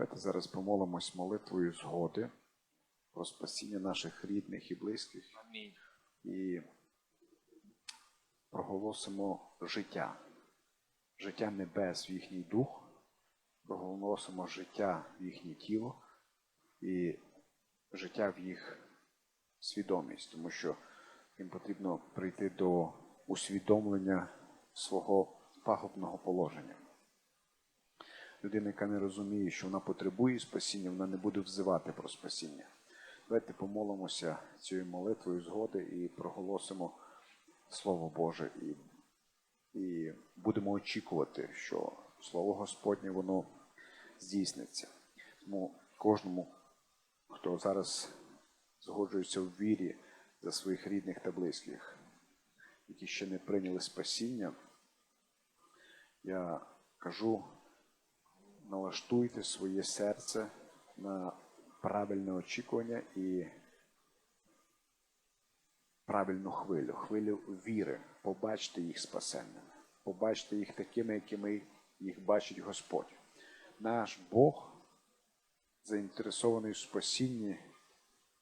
Давайте зараз помолимось молитвою згоди про спасіння наших рідних і близьких Амінь. і проголосимо життя, життя небес в їхній дух, проголосимо життя в їхнє тіло і життя в їх свідомість, тому що їм потрібно прийти до усвідомлення свого пагубного положення. Людина, яка не розуміє, що вона потребує спасіння, вона не буде взивати про спасіння. Давайте помолимося цією молитвою згоди і проголосимо Слово Боже, і, і будемо очікувати, що Слово Господнє воно здійсниться. Тому кожному, хто зараз згоджується в вірі за своїх рідних та близьких, які ще не прийняли спасіння, я кажу, налаштуйте своє серце на правильне очікування і правильну хвилю, хвилю віри. Побачте їх спасенними, побачте їх такими, якими їх бачить Господь. Наш Бог заінтересований в спасінні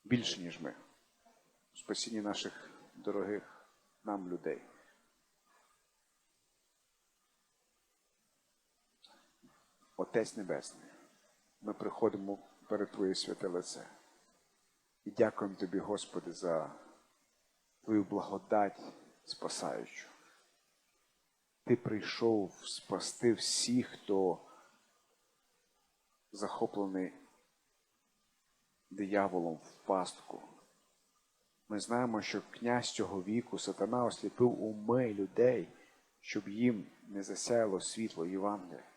більше, ніж ми, в спасінні наших дорогих нам людей. Отець Небесний, ми приходимо перед Твоє святе лице і дякуємо Тобі, Господи, за Твою благодать спасаючу. Ти прийшов спасти всіх, хто захоплений дияволом в пастку. Ми знаємо, що князь цього віку сатана осліпив уми людей, щоб їм не засяяло світло Євангелія.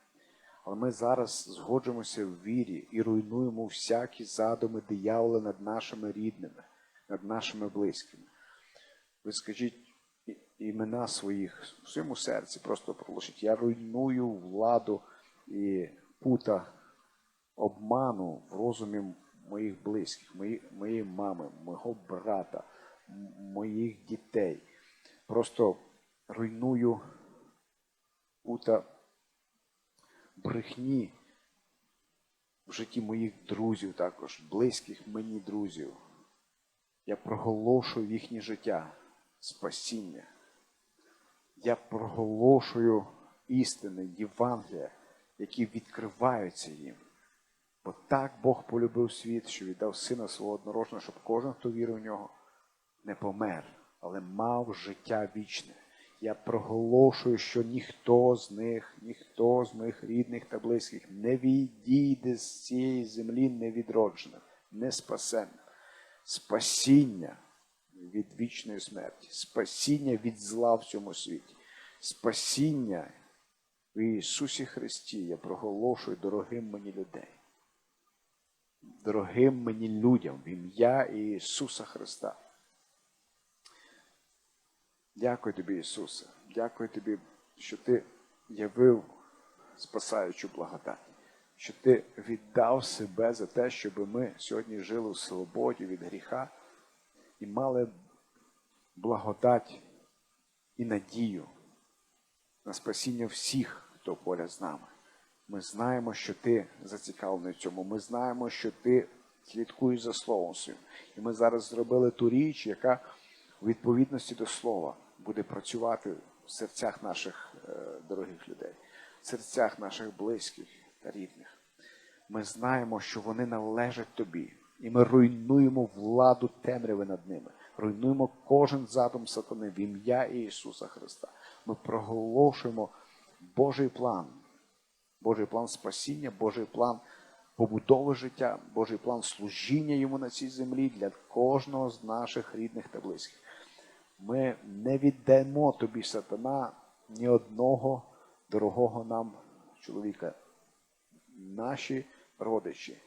Але ми зараз згоджуємося в вірі і руйнуємо всякі задуми диявола над нашими рідними, над нашими близькими. Ви скажіть імена своїх в своєму серці, просто проголошіть. Я руйную владу і пута обману в розумі моїх близьких, моєї мами, мого брата, моїх дітей. Просто руйную пута брехні в житті моїх друзів також, близьких мені друзів. Я проголошую їхнє життя спасіння. Я проголошую істини, Євангелія, які відкриваються їм. Бо так Бог полюбив світ, що віддав сина свого однорожного, щоб кожен, хто вірив в нього, не помер, але мав життя вічне. Я проголошую, що ніхто з них, ніхто з моїх рідних та близьких не відійде з цієї землі невідродженим, не спасенним. Спасіння від вічної смерті, спасіння від зла в цьому світі, спасіння в Ісусі Христі я проголошую дорогим мені людей, дорогим мені людям в ім'я Ісуса Христа. Дякую тобі, Ісусе. Дякую тобі, що ти явив спасаючу благодать, що ти віддав себе за те, щоб ми сьогодні жили в свободі від гріха і мали благодать і надію на спасіння всіх, хто поряд з нами. Ми знаємо, що ти зацікавлений в цьому. Ми знаємо, що ти слідкуєш за словом своїм. І ми зараз зробили ту річ, яка у відповідності до слова буде працювати в серцях наших е, дорогих людей, в серцях наших близьких та рідних. Ми знаємо, що вони належать тобі, і ми руйнуємо владу темряви над ними, руйнуємо кожен задум сатани в ім'я Ісуса Христа. Ми проголошуємо Божий план, Божий план спасіння, Божий план побудови життя, Божий план служіння йому на цій землі для кожного з наших рідних та близьких. Ми не віддаємо тобі, сатана, ні одного дорогого нам чоловіка. Наші родичі,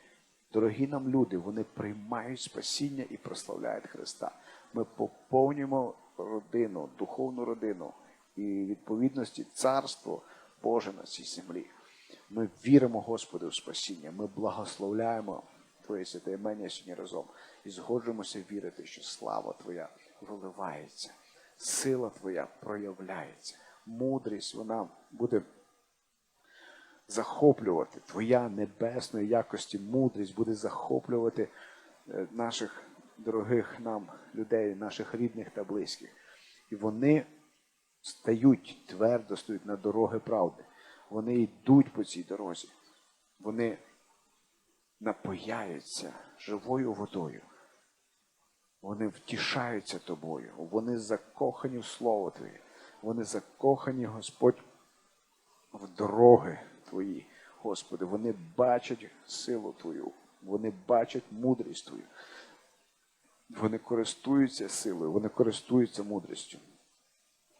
дорогі нам люди, вони приймають спасіння і прославляють Христа. Ми поповнюємо родину, духовну родину і відповідності царство Боже на цій землі. Ми віримо, Господи, в спасіння. Ми благословляємо Твоє святе імення сьогодні разом і згоджуємося вірити, що слава Твоя виливається, сила Твоя проявляється, мудрість вона буде захоплювати. Твоя небесної якості мудрість буде захоплювати е, наших дорогих нам людей, наших рідних та близьких. І вони стають твердо стоять на дороги правди. Вони йдуть по цій дорозі. Вони напояються живою водою. Вони втішаються тобою. Вони закохані в Слово Твоє. Вони закохані, Господь, в дороги Твої, Господи. Вони бачать силу Твою. Вони бачать мудрість Твою. Вони користуються силою, вони користуються мудрістю.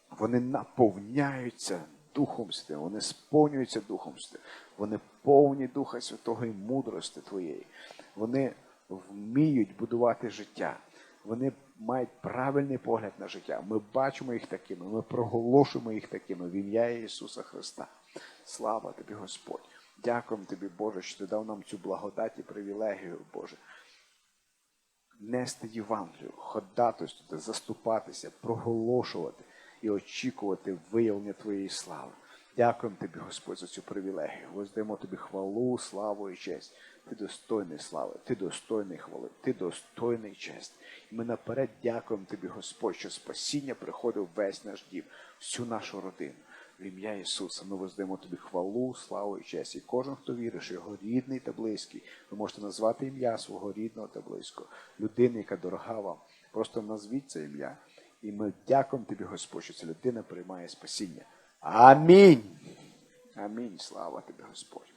Вони наповняються Духом Святим, вони сповнюються Духом Святим, вони повні Духа Святого і мудрості Твоєї. Вони вміють будувати життя. Вони мають правильний погляд на життя. Ми бачимо їх такими, ми проголошуємо їх такими в ім'я Ісуса Христа. Слава тобі, Господь! Дякуємо тобі, Боже, що ти дав нам цю благодать і привілегію, Боже нести Євангелію, ходатайствувати, заступатися, проголошувати і очікувати виявлення Твоєї слави. Дякуємо Тобі, Господь, за цю привілегію. Воздаємо Тобі хвалу, славу і честь. Ти достойний слави, ти достойний хвали, ти достойний честь. І ми наперед дякуємо Тобі, Господь, що спасіння приходив весь наш дім, всю нашу родину. В ім'я Ісуса ми воздаємо тобі хвалу, славу і честь. І кожен, хто вірить, що його рідний та близький, ви можете назвати ім'я свого рідного та близького, людини, яка дорога вам. Просто назвіть це ім'я. І ми дякуємо тобі, Господь, що ця людина приймає спасіння. Амінь. Амінь. Слава тебе, Господь.